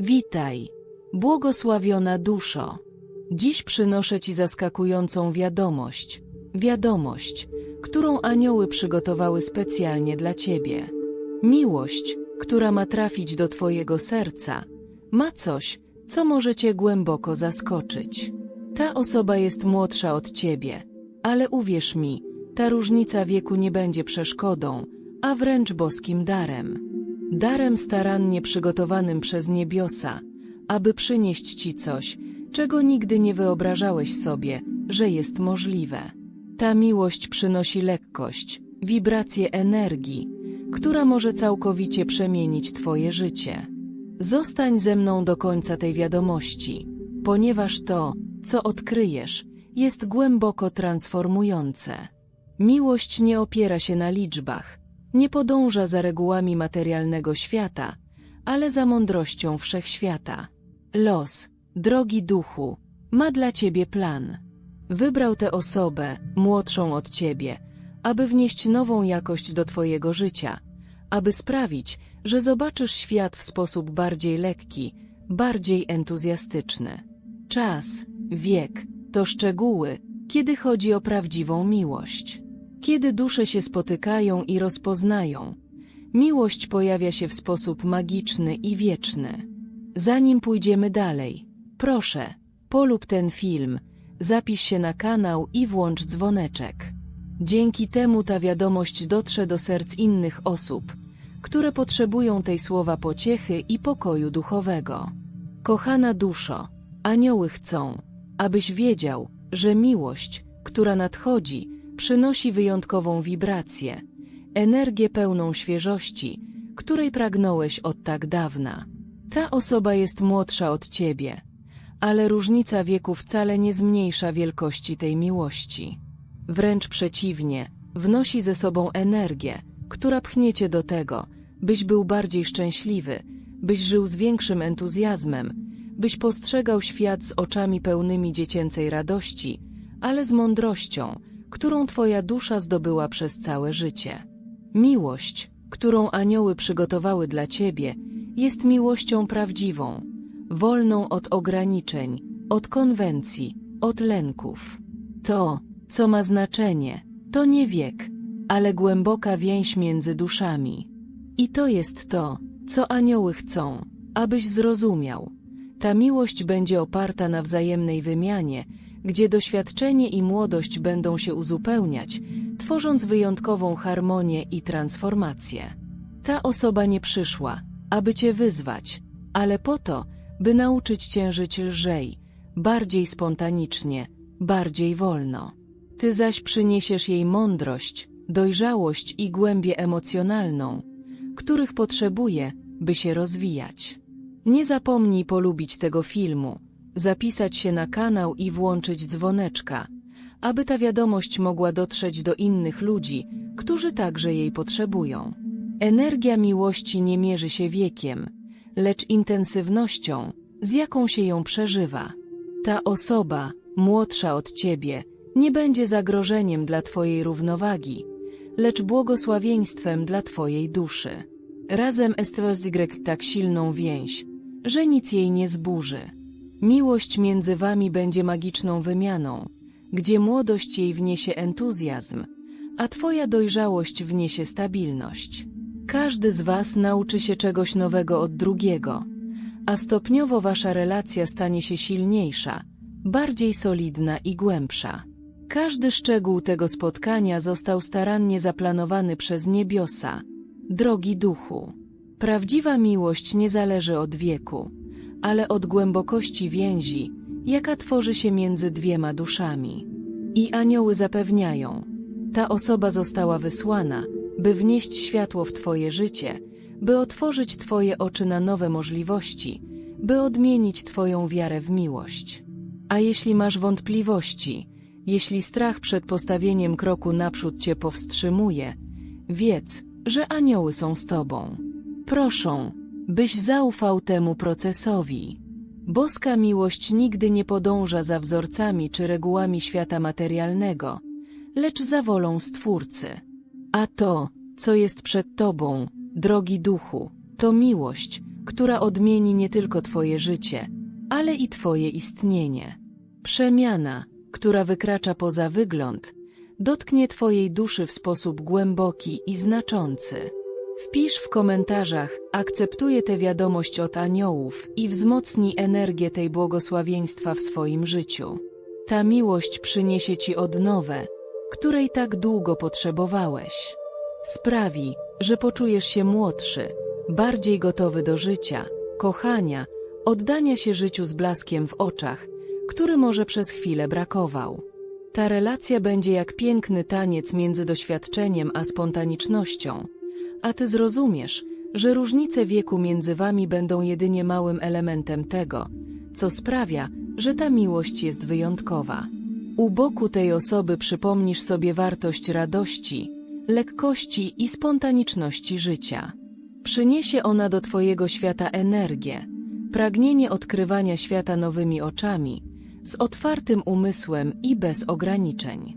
Witaj, błogosławiona duszo. Dziś przynoszę Ci zaskakującą wiadomość. Wiadomość, którą anioły przygotowały specjalnie dla Ciebie. Miłość, która ma trafić do Twojego serca, ma coś, co może Cię głęboko zaskoczyć. Ta osoba jest młodsza od Ciebie, ale uwierz mi, ta różnica wieku nie będzie przeszkodą, a wręcz boskim darem. Darem starannie przygotowanym przez niebiosa, aby przynieść Ci coś, czego nigdy nie wyobrażałeś sobie, że jest możliwe. Ta miłość przynosi lekkość, wibrację energii, która może całkowicie przemienić Twoje życie. Zostań ze mną do końca tej wiadomości, ponieważ to, co odkryjesz, jest głęboko transformujące. Miłość nie opiera się na liczbach, nie podąża za regułami materialnego świata, ale za mądrością wszechświata. Los, drogi duchu, ma dla ciebie plan. Wybrał tę osobę, młodszą od ciebie, aby wnieść nową jakość do twojego życia, aby sprawić, że zobaczysz świat w sposób bardziej lekki, bardziej entuzjastyczny. Czas, wiek to szczegóły, kiedy chodzi o prawdziwą miłość. Kiedy dusze się spotykają i rozpoznają, miłość pojawia się w sposób magiczny i wieczny. Zanim pójdziemy dalej, proszę, polub ten film, zapisz się na kanał i włącz dzwoneczek. Dzięki temu ta wiadomość dotrze do serc innych osób, które potrzebują tej słowa pociechy i pokoju duchowego. Kochana duszo, anioły chcą, abyś wiedział, że miłość, która nadchodzi, przynosi wyjątkową wibrację, energię pełną świeżości, której pragnąłeś od tak dawna. Ta osoba jest młodsza od ciebie, ale różnica wieku wcale nie zmniejsza wielkości tej miłości. Wręcz przeciwnie, wnosi ze sobą energię, która pchnie cię do tego, byś był bardziej szczęśliwy, byś żył z większym entuzjazmem, byś postrzegał świat z oczami pełnymi dziecięcej radości, ale z mądrością, którą twoja dusza zdobyła przez całe życie. Miłość, którą anioły przygotowały dla ciebie, jest miłością prawdziwą, wolną od ograniczeń, od konwencji, od lęków. To, co ma znaczenie, to nie wiek, ale głęboka więź między duszami. I to jest to, co anioły chcą, abyś zrozumiał. Ta miłość będzie oparta na wzajemnej wymianie, gdzie doświadczenie i młodość będą się uzupełniać, tworząc wyjątkową harmonię i transformację. Ta osoba nie przyszła, aby cię wyzwać, ale po to, by nauczyć cię żyć lżej, bardziej spontanicznie, bardziej wolno. Ty zaś przyniesiesz jej mądrość, dojrzałość i głębię emocjonalną, których potrzebuje, by się rozwijać. Nie zapomnij polubić tego filmu, zapisać się na kanał i włączyć dzwoneczka, aby ta wiadomość mogła dotrzeć do innych ludzi, którzy także jej potrzebują. Energia miłości nie mierzy się wiekiem, lecz intensywnością, z jaką się ją przeżywa. Ta osoba, młodsza od ciebie, nie będzie zagrożeniem dla twojej równowagi, lecz błogosławieństwem dla twojej duszy. Razem Y tak silną więź, że nic jej nie zburzy. Miłość między wami będzie magiczną wymianą, gdzie młodość jej wniesie entuzjazm, a twoja dojrzałość wniesie stabilność. Każdy z was nauczy się czegoś nowego od drugiego, a stopniowo wasza relacja stanie się silniejsza, bardziej solidna i głębsza. Każdy szczegół tego spotkania został starannie zaplanowany przez niebiosa, drogi duchu. Prawdziwa miłość nie zależy od wieku, ale od głębokości więzi, jaka tworzy się między dwiema duszami. I anioły zapewniają, ta osoba została wysłana, by wnieść światło w Twoje życie, by otworzyć Twoje oczy na nowe możliwości, by odmienić Twoją wiarę w miłość. A jeśli masz wątpliwości, jeśli strach przed postawieniem kroku naprzód Cię powstrzymuje, wiedz, że anioły są z Tobą. Proszą, byś zaufał temu procesowi. Boska miłość nigdy nie podąża za wzorcami czy regułami świata materialnego, lecz za wolą Stwórcy. A to, co jest przed Tobą, drogi duchu, to miłość, która odmieni nie tylko Twoje życie, ale i Twoje istnienie. Przemiana, która wykracza poza wygląd, dotknie Twojej duszy w sposób głęboki i znaczący. Wpisz w komentarzach, akceptuję tę wiadomość od aniołów i wzmocnij energię tej błogosławieństwa w swoim życiu. Ta miłość przyniesie Ci odnowę, której tak długo potrzebowałeś. Sprawi, że poczujesz się młodszy, bardziej gotowy do życia, kochania, oddania się życiu z blaskiem w oczach, który może przez chwilę brakował. Ta relacja będzie jak piękny taniec między doświadczeniem a spontanicznością, a ty zrozumiesz, że różnice wieku między wami będą jedynie małym elementem tego, co sprawia, że ta miłość jest wyjątkowa. U boku tej osoby przypomnisz sobie wartość radości, lekkości i spontaniczności życia. Przyniesie ona do Twojego świata energię, pragnienie odkrywania świata nowymi oczami, z otwartym umysłem i bez ograniczeń.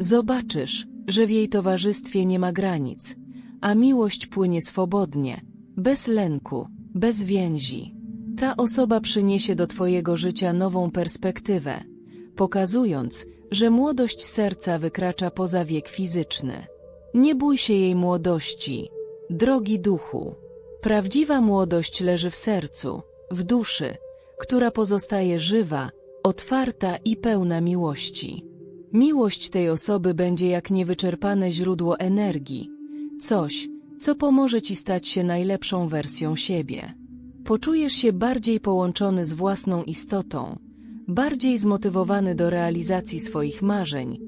Zobaczysz, że w jej towarzystwie nie ma granic, a miłość płynie swobodnie, bez lęku, bez więzi. Ta osoba przyniesie do Twojego życia nową perspektywę, pokazując, że młodość serca wykracza poza wiek fizyczny. Nie bój się jej młodości, drogi duchu. Prawdziwa młodość leży w sercu, w duszy, która pozostaje żywa, otwarta i pełna miłości. Miłość tej osoby będzie jak niewyczerpane źródło energii, coś, co pomoże Ci stać się najlepszą wersją siebie. Poczujesz się bardziej połączony z własną istotą, bardziej zmotywowany do realizacji swoich marzeń,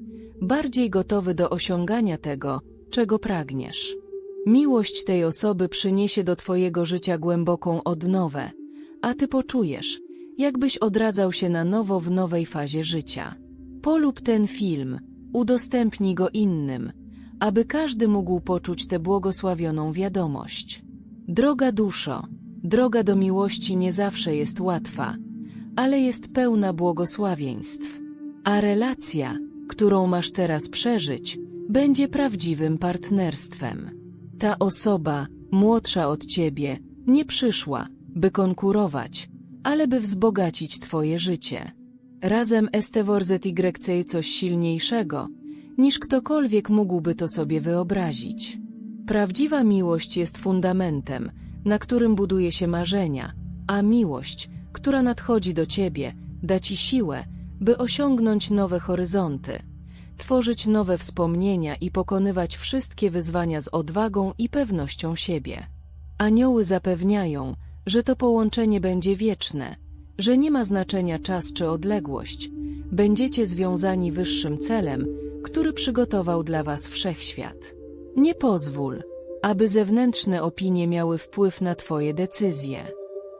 bardziej gotowy do osiągania tego, czego pragniesz. Miłość tej osoby przyniesie do Twojego życia głęboką odnowę, a Ty poczujesz, jakbyś odradzał się na nowo w nowej fazie życia. Polub ten film, udostępnij go innym, aby każdy mógł poczuć tę błogosławioną wiadomość. Droga duszo, droga do miłości nie zawsze jest łatwa, ale jest pełna błogosławieństw. A relacja, którą masz teraz przeżyć, będzie prawdziwym partnerstwem. Ta osoba, młodsza od ciebie, nie przyszła, by konkurować, ale by wzbogacić twoje życie. Razem STWRZYC coś silniejszego, niż ktokolwiek mógłby to sobie wyobrazić. Prawdziwa miłość jest fundamentem, na którym buduje się marzenia, a miłość, która nadchodzi do ciebie, da ci siłę, by osiągnąć nowe horyzonty, tworzyć nowe wspomnienia i pokonywać wszystkie wyzwania z odwagą i pewnością siebie. Anioły zapewniają, że to połączenie będzie wieczne, że nie ma znaczenia czas czy odległość, będziecie związani wyższym celem, który przygotował dla was wszechświat. Nie pozwól, aby zewnętrzne opinie miały wpływ na twoje decyzje.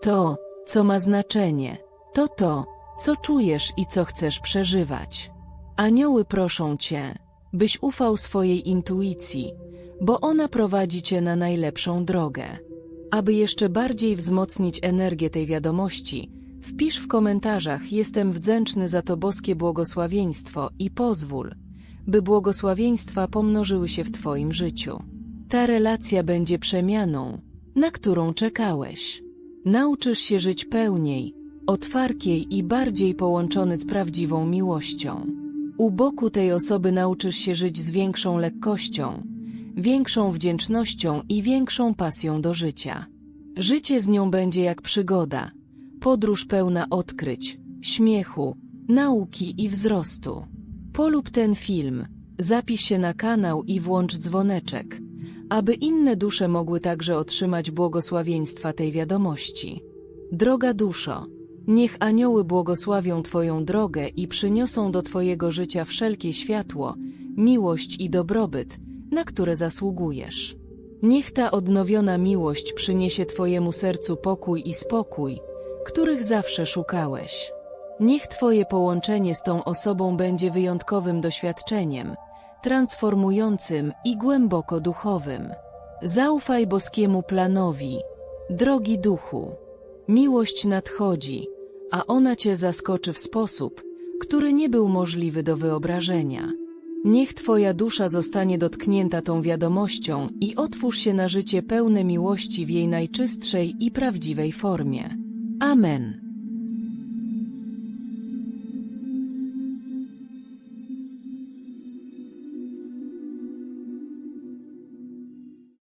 To, co ma znaczenie, to to, co czujesz i co chcesz przeżywać. Anioły proszą cię, byś ufał swojej intuicji, bo ona prowadzi cię na najlepszą drogę. Aby jeszcze bardziej wzmocnić energię tej wiadomości, wpisz w komentarzach Jestem wdzięczny za to boskie błogosławieństwo i pozwól, by błogosławieństwa pomnożyły się w Twoim życiu. Ta relacja będzie przemianą, na którą czekałeś. Nauczysz się żyć pełniej, otwarkiej i bardziej połączony z prawdziwą miłością. U boku tej osoby nauczysz się żyć z większą lekkością, większą wdzięcznością i większą pasją do życia. Życie z nią będzie jak przygoda, podróż pełna odkryć, śmiechu, nauki i wzrostu. Polub ten film, zapisz się na kanał i włącz dzwoneczek, aby inne dusze mogły także otrzymać błogosławieństwa tej wiadomości. Droga duszo, niech anioły błogosławią Twoją drogę i przyniosą do Twojego życia wszelkie światło, miłość i dobrobyt, na które zasługujesz. Niech ta odnowiona miłość przyniesie Twojemu sercu pokój i spokój, których zawsze szukałeś. Niech Twoje połączenie z tą osobą będzie wyjątkowym doświadczeniem, transformującym i głęboko duchowym. Zaufaj boskiemu planowi, drogi duchu. Miłość nadchodzi, a ona Cię zaskoczy w sposób, który nie był możliwy do wyobrażenia. Niech Twoja dusza zostanie dotknięta tą wiadomością i otwórz się na życie pełne miłości w jej najczystszej i prawdziwej formie. Amen.